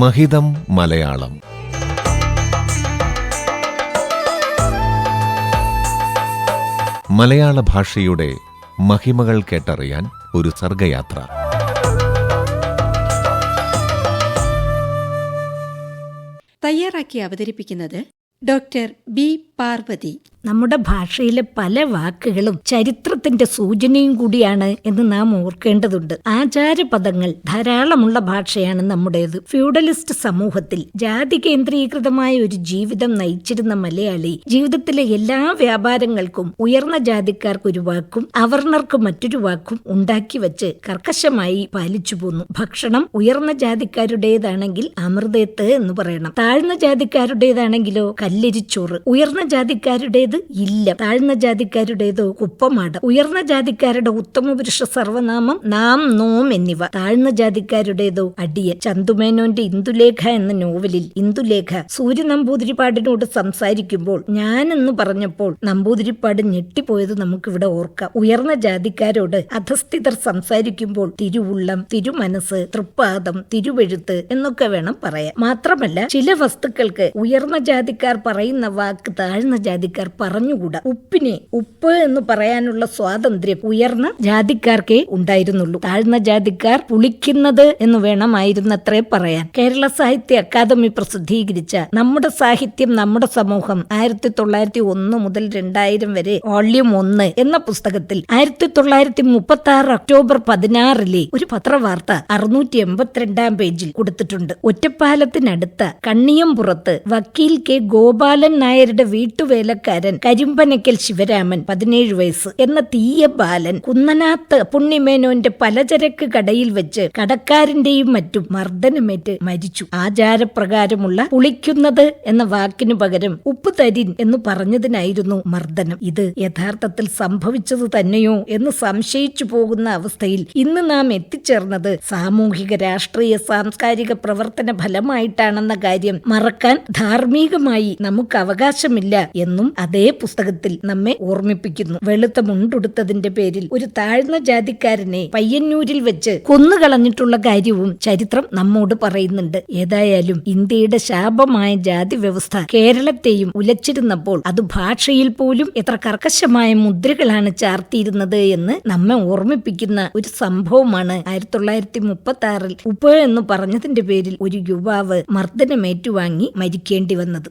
മഹിതം മലയാളം. മലയാള ഭാഷയുടെ മഹിമകൾ കേട്ടറിയാൻ ഒരു സർഗയാത്ര. തയ്യാറാക്കി അവതരിപ്പിക്കുന്നത് ഡോക്ടർ ബി പാർവതി. നമ്മുടെ ഭാഷയിലെ പല വാക്കുകളും ചരിത്രത്തിന്റെ സൂചനയും കൂടിയാണ് എന്ന് നാം ഓർക്കേണ്ടതുണ്ട്. ആചാരപദങ്ങൾ ധാരാളമുള്ള ഭാഷയാണ് നമ്മുടേത്. ഫ്യൂഡലിസ്റ്റ് സമൂഹത്തിൽ ജാതി കേന്ദ്രീകൃതമായ ഒരു ജീവിതം നയിച്ചിരുന്ന മലയാളി ജീവിതത്തിലെ എല്ലാ വ്യാപാരങ്ങൾക്കും ഉയർന്ന ജാതിക്കാർക്ക് ഒരു വാക്കും അവർണർക്ക് മറ്റൊരു വാക്കും ഉണ്ടാക്കി വെച്ച് കർക്കശമായി പാലിച്ചു പോന്നു. ഭക്ഷണം ഉയർന്ന ജാതിക്കാരുടേതാണെങ്കിൽ അമൃതേത്ത് എന്ന് പറയണം. താഴ്ന്ന ജാതിക്കാരുടേതാണെങ്കിലോ കല്ലിരിച്ചോറ്. ഉയർന്ന ജാതിക്കാരുടേത് ഇല്ല. താഴ്ന്ന ജാതിക്കാരുടേതോ കുപ്പമാട ഉയർന്ന ജാതിക്കാരുടെ ഉത്തമ പുരുഷ സർവനാമം നാം നോം എന്നിവ. താഴ്ന്ന ജാതിക്കാരുടേതോ അടിയൻ. ചന്തുമേനോന്റെ ഇന്ദുലേഖ എന്ന നോവലിൽ ഇന്ദുലേഖ സൂര്യ നമ്പൂതിരിപ്പാടിനോട് സംസാരിക്കുമ്പോൾ ഞാനെന്ന് പറഞ്ഞപ്പോൾ നമ്പൂതിരിപ്പാട് ഞെട്ടിപ്പോയത് നമുക്കിവിടെ ഓർക്കാം. ഉയർന്ന ജാതിക്കാരോട് അധസ്ഥിതർ സംസാരിക്കുമ്പോൾ തിരുവുള്ളം തിരുമനസ് തൃപ്പാദം തിരുവെഴുത്ത് എന്നൊക്കെ വേണം പറയാൻ. മാത്രമല്ല ചില വസ്തുക്കൾക്ക് ഉയർന്ന ജാതിക്കാർ പറയുന്ന വാക്ക് താഴ്ന്ന ജാതിക്കാർ പറഞ്ഞുകൂടാ. ഉപ്പിനെ ഉപ്പ് എന്ന് പറയാനുള്ള സ്വാതന്ത്ര്യം ഉയർന്ന ജാതിക്കാർക്കേ ഉണ്ടായിരുന്നുള്ളൂ. താഴ്ന്ന ജാതിക്കാർ പുളിക്കുന്നത് എന്ന് വേണമായിരുന്നത്രേ പറയാൻ. കേരള സാഹിത്യ അക്കാദമി പ്രസിദ്ധീകരിച്ച നമ്മുടെ സാഹിത്യം നമ്മുടെ സമൂഹം ആയിരത്തി തൊള്ളായിരത്തി ഒന്ന് മുതൽ രണ്ടായിരം വരെ വോള്യം ഒന്ന് എന്ന പുസ്തകത്തിൽ ആയിരത്തി തൊള്ളായിരത്തി മുപ്പത്തി ആറ് ഒക്ടോബർ പതിനാറിലെ ഒരു പത്രവാർത്ത അറുന്നൂറ്റി എൺപത്തിരണ്ടാം പേജിൽ കൊടുത്തിട്ടുണ്ട്. ഒറ്റപ്പാലത്തിനടുത്ത കണ്ണിയംപുറത്ത് വക്കീൽ കെ ഗോപാലൻ നായരുടെ വീട്ടുവേലക്കാരൻ കരിമ്പനക്കൽ ശിവരാമൻ പതിനേഴ് വയസ്സ് എന്ന തീയ ബാലൻ കുന്നനാത്ത് പുണ്യമേനോന്റെ പലചരക്ക് കടയിൽ വെച്ച് കടക്കാരന്റെയും മറ്റും മർദ്ദനമേറ്റ് മരിച്ചു. ആചാരപ്രകാരമുള്ള പുളിക്കുന്നത് എന്ന വാക്കിനു പകരം ഉപ്പ് തരിൻ എന്ന് പറഞ്ഞതിനായിരുന്നു മർദ്ദനം. ഇത് യഥാർത്ഥത്തിൽ സംഭവിച്ചത് തന്നെയോ എന്ന് സംശയിച്ചു പോകുന്ന അവസ്ഥയിൽ ഇന്ന് നാം എത്തിച്ചേർന്നത് സാമൂഹിക രാഷ്ട്രീയ സാംസ്കാരിക പ്രവർത്തന ഫലമായിട്ടാണെന്ന കാര്യം മറക്കാൻ ധാർമ്മികമായി നമുക്ക് അവകാശമില്ല എന്നും അതേ പുസ്തകത്തിൽ നമ്മെ ഓർമ്മിപ്പിക്കുന്നു. വെളുത്ത മുണ്ടുടുത്തതിന്റെ പേരിൽ ഒരു താഴ്ന്ന ജാതിക്കാരനെ പയ്യന്നൂരിൽ വെച്ച് കൊന്നുകളഞ്ഞിട്ടുള്ള കാര്യവും ചരിത്രം നമ്മോട് പറയുന്നുണ്ട്. ഏതായാലും ഇന്ത്യയുടെ ശാപമായ ജാതി വ്യവസ്ഥ കേരളത്തെയും ഉലച്ചിരുന്നപ്പോൾ അത് ഭാഷയിൽ പോലും എത്ര കർക്കശമായ മുദ്രകളാണ് ചാർത്തിയിരുന്നത് എന്ന് നമ്മെ ഓർമ്മിപ്പിക്കുന്ന ഒരു സംഭവമാണ്. ആയിരത്തി തൊള്ളായിരത്തി മുപ്പത്തി ആറിൽ ഉപ്പ് എന്ന് പറഞ്ഞതിന്റെ പേരിൽ ഒരു യുവാവ് മർദ്ദനമേറ്റുവാങ്ങി മരിക്കേണ്ടി വന്നത്.